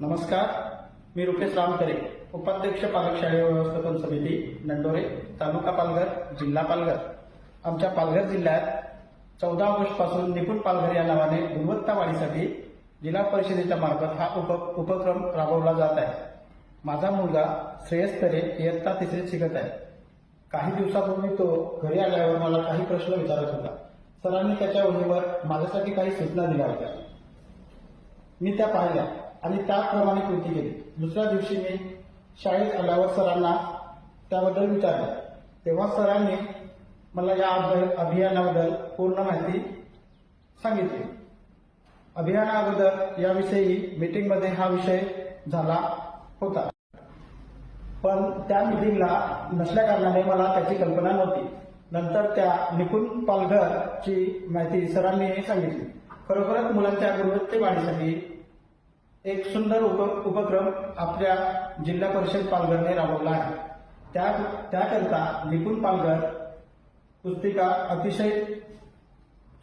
नमस्कार मी रुपेश रामकरे उपाध्यक्ष पालक शालेय व्यवस्थापन समिती नंडोरे तालुका पालघर जिल्हा पालघर. आमच्या पालघर जिल्ह्यात चौदा ऑगस्टपासून निपुण पालघर या नावाने गुणवत्ता वाढीसाठी जिल्हा परिषदेच्या मार्फत हा उप उपक्रम राबवला जात आहे. माझा मुलगा श्रेयस तरे इयत्ता तिसरीत शिकत आहे. काही दिवसापूर्वी तो घरी आल्यावर मला काही प्रश्न विचारत होता. सरांनी त्याच्या वहीवर माझ्यासाठी काही सूचना दिल्या होत्या. मी त्या पाहिल्या. आणि त्याप्रमाणे कृती केली दुसऱ्या दिवशी मी शाळेत आल्यावर सरांना त्याबद्दल विचारलं. तेव्हा सरांनी मला या अभियानाबद्दल पूर्ण माहिती सांगितली. अभियानाबद्दल याविषयी मीटिंगमध्ये हा विषय झाला होता. पण त्या मिटिंगला नसल्या कारणाने मला त्याची कल्पना नव्हती. नंतर त्या निपुण पालघरची माहिती सरांनी सांगितली. खरोखरच मुलांच्या गुणवत्ते वाढीसाठी एक सुंदर उप उपक्रम आपल्या जिल्हा परिषद पालघरने राबवला आहे. त्या त्याकरिता निपुण पालघर पुस्तिका अतिशय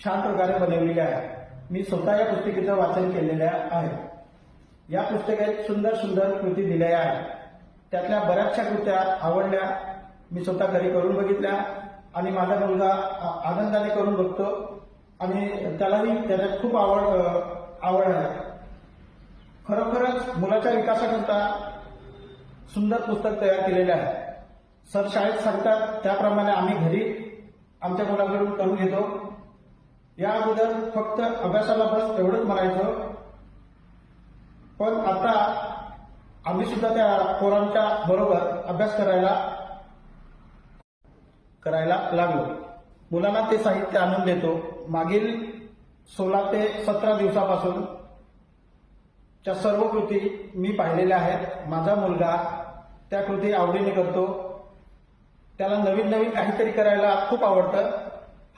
छान प्रकारे बनवलेली आहे. मी स्वतः या पुस्तिकेचं वाचन केलेलं आहे. या पुस्तकात सुंदर सुंदर कृती दिल्या आहेत. त्यातल्या बऱ्याचशा कृत्या आवडल्या मी स्वतः घरी करून बघितल्या आणि माझा मुलगा आ- आनंदाने करून बघतो आणि त्यालाही त्याच्यात खूप आवड आवड आहे. खरोखरच मुलाच्या विकासाकरता सुंदर पुस्तक तयार केलेले आहे. सर शाळेत सांगतात त्याप्रमाणे आम्ही घरी आमच्या मुलाकडून करून घेतो. या अगोदर फक्त अभ्यासाला बस एवढंच म्हणायचो. पण आता आम्ही सुद्धा त्या पोरांच्या बरोबर अभ्यास करायला करायला लागलो. मुलांना ते साहित्य आणून देतो. मागील सोळा ते सतरा दिवसापासून च्या सर्व कृती मी पाहिलेल्या आहेत. माझा मुलगा त्या कृती आवडीने करतो. त्याला नवीन नवीन काहीतरी करायला खूप आवडतं.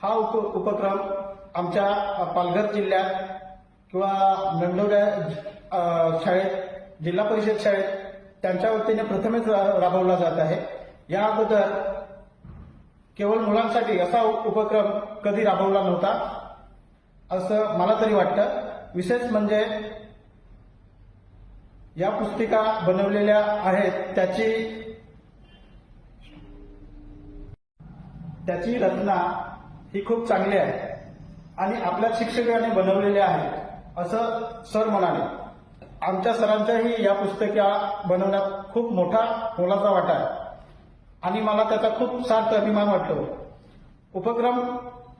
हा उप उपक्रम आमच्या पालघर जिल्ह्यात किंवा नंदोड्या शाळेत जिल्हा परिषद शाळेत त्यांच्या वतीने प्रथमच रा- राबवला जात आहे. या अगोदर केवळ मुलांसाठी असा उपक्रम कधी राबवला नव्हता असं मला तरी वाटतं. विशेष म्हणजे या पुस्तिका बनवलेल्या आहेत त्याची त्याची रचना ही खूप चांगली आहे आणि आपल्या शिक्षकाने बनवलेली आहे असं सर म्हणाले. आमच्या सरांच्याही या पुस्तका बनवण्यात खूप मोठा मोलाचा वाटा आहे. आणि मला त्याचा खूप सार्थ अभिमान वाटतो. उपक्रम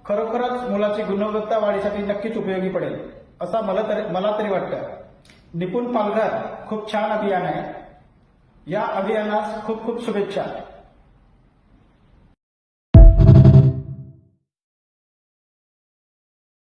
खरोखरच मुलाची गुणवत्ता वाढीसाठी नक्कीच उपयोगी पडेल असा मला तरी मला तरी वाटतं. निपुण पालघर खूप छान अभियान आहे. या अभियानास खूप खूप शुभेच्छा.